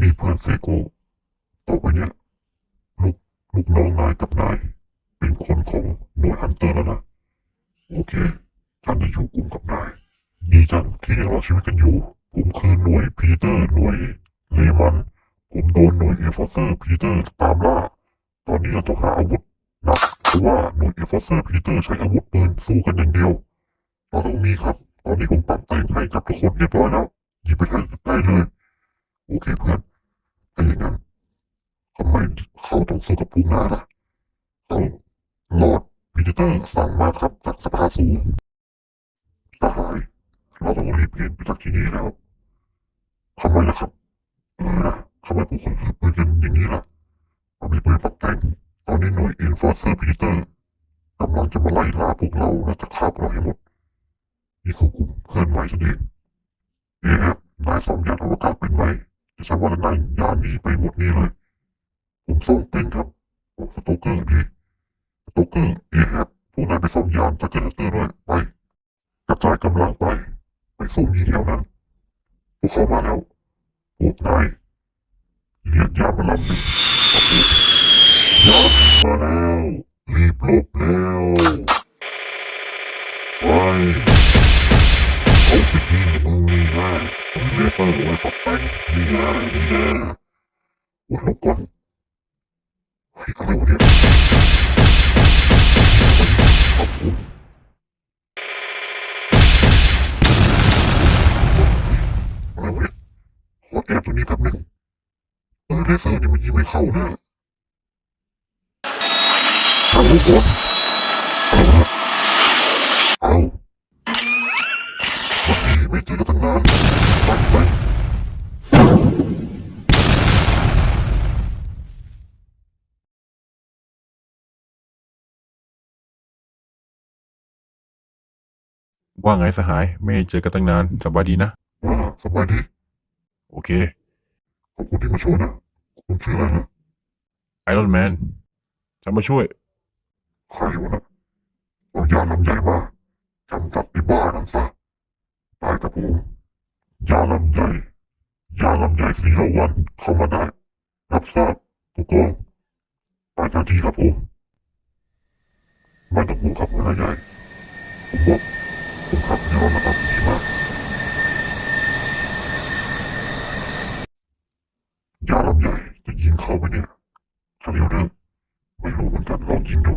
นี่เพื่อนเซโก้ต่อไปเนี่ยลูกลูกน้องนายกับนาย เป็นคนของหน่วยฮันเตอร์แล้วนะ โอเค ฉันจะอยู่กลุ่มกับนาย ดีจังที่ยังรอชีวิตกันอยู่ ผมคือหน่วยพีเตอร์หน่วยเลมัน ผมโดนหน่วยเอฟอร์เซอร์พีเตอร์ตามล่า ตอนนี้เราต้องหาอาวุธหนักเพราะว่าหน่วยเอฟอร์เซอร์พีเตอร์ใช้อาวุธปืนสู้กันอย่างเดียว เราต้องมีครับ ตอนนี้ผมปรับแต่งให้กับทุกคนเรียบร้อยแล้วหยิบไปได้เลย โอเคเพื่อน ถ้าอย่างนั้นทำไมเขาต้องสู้กับพวกนายล่ะเขาลอดพีเตอร์สั่งมาครับจากสภาสูงสหายเราต้องรีบเปลี่ยนไปจากที่นี่แล้วทำไมล่ะครับเออนะทำไมพวกคุณถือปืนกันอย่างนี้ล่ะเรามีปืนฝักแต่งตอนนี้หน่วยอ็นฟอร์เซอร์พีเตอร์กำลังจะมาไล่ล่าพวกเราและจะฆ่าพวกเราให้หมดนี่คือกลุ่มเคลื่อนไหวฉันเองเอ๊ะนายซ่อมยานอวกาศเป็นไหม จะใช่ว่าจะนายยานหนีไปหมดนี้เลย ผมซ่อมเป็นครับโอ้สโตเกอร์ดีสโตเกอร์เอ๊ะพวกนายไปซ่อมยานจากเจเนเรเตอร์ด้วยไป กระจายกำลังไป ไปสู้มีแถวนั้นพวกเขามาแล้วพวกนายเรียกยานมาลำหนึ่งยานมาแล้วรีบหลบแล้วไปเอาไปที่มึง นี่นะผมเลเซอร์ไว้ปักแต่งนี่นะนี่นะวัดลบก่อนเฮ้ยอะไรวะเนี่ยครับผมอะไรวะเนี่ยขอแอบตัวนี้แป๊บหนึงเออเลเซอร์นี่มันยิงไม่เข้านะเอาก่อนเอาเอา เจอกันตั้งนานไปไปว่าไงสหาย ไม่เจอกันตั้งนานสบายดีนะว่าสบายดี โอเค ขอบคุณที่มาช่วยนะ คุณชื่ออะไรนะไอรอนแมนฉันมาช่วย ใครวะนะเอายาลำใหญ่มากำจัดไอ้บ้านั่นซะ ได้ครับผมยาลำใหญ่ยาลำใหญ่สีละวันเข้ามาได้ รับทราบผู้กองไปทันทีครับผมไม่ต้องห่วงครับหัวหน้าใหญ่ผมบอกผมขับยอนนะครับดีมากยาลำใหญ่จะยิงเข้าไปเนี่ยถ้าเร็วเด้อไม่รู้เหมือนกันลองยิงดู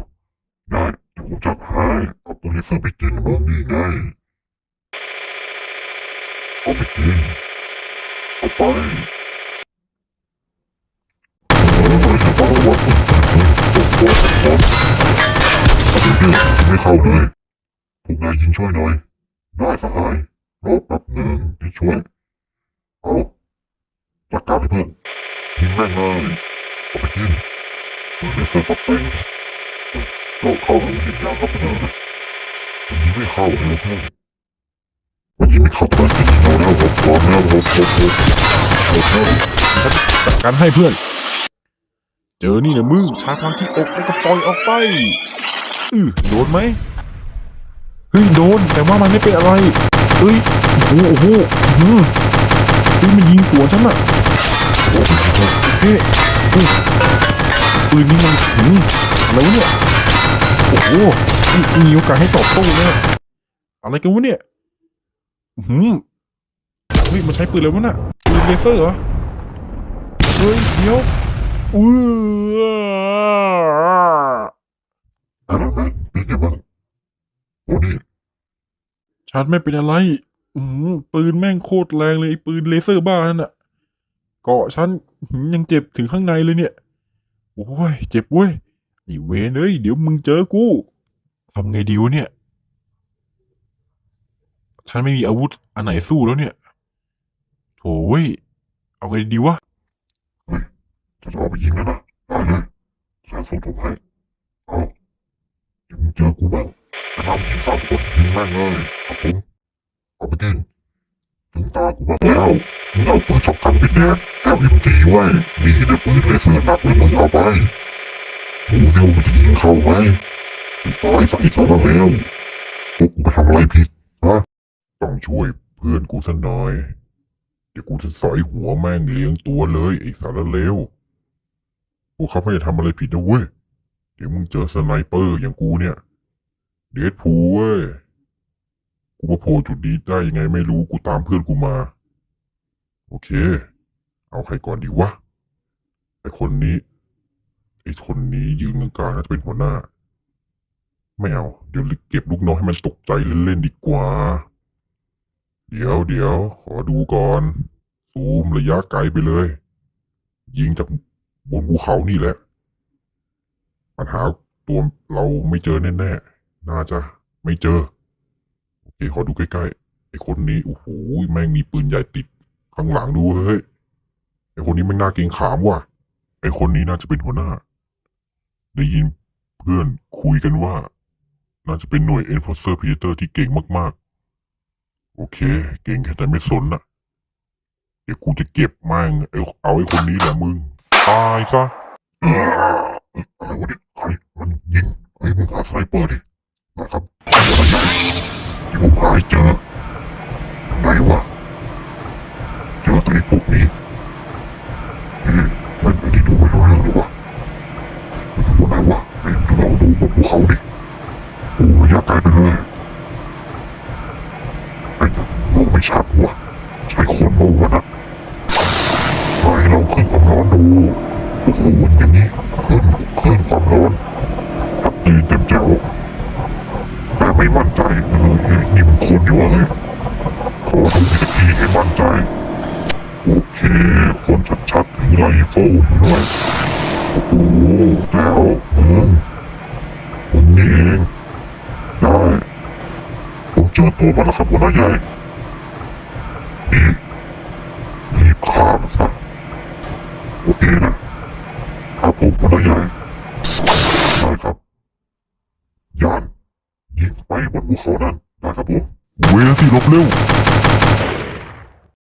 ได้เดี๋ยวผมจัดให้เอาปืนเลเซอร์ไปกินมึงนี่ไง เอาไปกินเอาไปเอออย่าบอกว่าคุณตกตกตกเอาไม่เข้าเลยพวกนายยิงช่วยหน่อยได้สหายรอแป๊บหนึ่งเดี๋ยวช่วย เอาจัดการให้เพื่อนยิงแม่งเลยเอาไปกินปืนเลเซอร์ปักเต็งเจ้าเข้าแล้วมันยิงยางเข้าไปเลยมันยิงไม่เข้าเลยเพื่อน มันให้เพื่อน เจอนี่นะมึงชาร์จพลังที่อกแล้วก็ปล่อยออกไปอือโดนไหมเฮ้ยโดน แต่ว่ามันไม่เป็นอะไรเฮ้ยโอ้โหอือเฮ้ยมันยิงสวนฉันอะโอ้โหเฮ้ยปืนนี่มันหืมอะไรวะเนี่ย โอ้โหมีโอกาสให้ตอบโต้เนี่ยอะไรกันวะเนี่ย อื้อหืมเฮ้ยมันใช้ปืนอะไรวะน่ะปืนเลเซอร์เหรอ เฮ้ย เดี๋ยวอืออะไรแม่เป็นยังไงบ้างโอ้นี่ฉันไม่เป็นอะไร อืมปืนแม่งโคตรแรงเลยไอ้ปืนเลเซอร์บ้านั่นน่ะ เกาะฉันหืมยังเจ็บถึงข้างในเลยเนี่ย โอ้ย เจ็บเว้ยไอ้เวนเอ้ย เดี๋ยวมึงเจอกู ทำไงดีวะเนี่ย ฉันไม่มีอาวุธอันไหนสู้แล้วเนี่ย โถเว้ย เอาไงดีวะเฮ้ยจะเอาไปยิงแล้วนะได้เลยฉันส่งถูกให้ เอาเดี๋ยวมึงเจอกูบ้างจะนำทีมสามคนยิงแม่งเลยครับผมเอาไปกินถึงตากูบ้างแล้วมึงเอาปืนช็อตกันไปแดกแก้วยิมจีไว้มีแต่ปืนเลเซอร์นักเลยมึงเอาไปกูเดียวจะยิงเข้าไหมตายสักอีกสองแล้วพวกกูไปทำอะไรผิด ต้องช่วยเพื่อนกูสักหน่อย เดี๋ยวกูจะสอยหัวแม่งเลี้ยงตัวเลยไอ้สารเลวพวกเขาไม่ได้ทำอะไรผิดนะเว้ย เดี๋ยวมึงเจอสไนเปอร์อย่างกูเนี่ย เดดพูลเว้ย กูมาโผล่จุดนี้ได้ยังไงไม่รู้กูตามเพื่อนกูมา โอเค เอาใครก่อนดีวะ ไอคนนี้ ไอคนนี้ยืนกลางๆน่าจะเป็นหัวหน้า ไม่เอา เดี๋ยวเก็บลูกน้องให้มันตกใจเล่นๆดีกว่า เดี๋ยวเดี๋ยวขอดูก่อน ซูมระยะไกลไปเลย ยิงจากบนภูเขานี่แหละ ปัญหาตัวเราไม่เจอแน่ๆน่น่าจะไม่เจอ โอเค ขอดูใกล้ๆ ไอ้คนนี้ โอ้โห แม่งมีปืนใหญ่ติด ข้างหลังดูเฮ้ย ไอ้คนนี้แม่งน่าเกรงขามว่ะ ไอ้คนนี้น่าจะเป็นหัวหน้า ได้ยินเพื่อนคุยกันว่า น่าจะเป็นหน่วย Enforcer Predator ที่เก่งมากๆ โอเค เก่งแค่ไหนไม่สนนะเดี๋ยวกูจะเก็บแม่งเอาเอาไอ้คนนี้แหละมึง ตายซะอะไรวะเนี่ยใครมันยิงไอ้มึงหาสไนเปอร์ดินะครับอะไรใหญ่ที่ผมหาเจอไหนวะเจอแต่ไอ้พวกนี้เอ๊ะมันไม่ได้ดูไม่รู้เรื่องหรือวะมันอยู่ไหนวะไอ้ลองดูบนภูเขาดิโอ้ระยะไกลไปเลย ชัดว่ะใช่คนมาวะนะไอ้เราขึ้นความร้อนดูโอ้โหมันอย่างนี้ขึ้นขึ้นความร้อนตัดตีนเต็มแจ๋วแต่ไม่มั่นใจเออเฮ้ยนี่มันคนดีวะเฮ้ยขอดูอีกทีให้มั่นใจ โอเค คนชัดๆถือไรเฟิลด้วยโอ้โหแจ๋วมึงมึงนี่เองได้ผมเจอตัวมันแล้วครับหัวหน้าใหญ่ นี่รีบฆ่ามันซะโอเคนะครับผมหัวหน้าใหญ่ได้ครับยานยิงไปบนภูเขานั่นได้ครับผมเวที่ลบเร็ว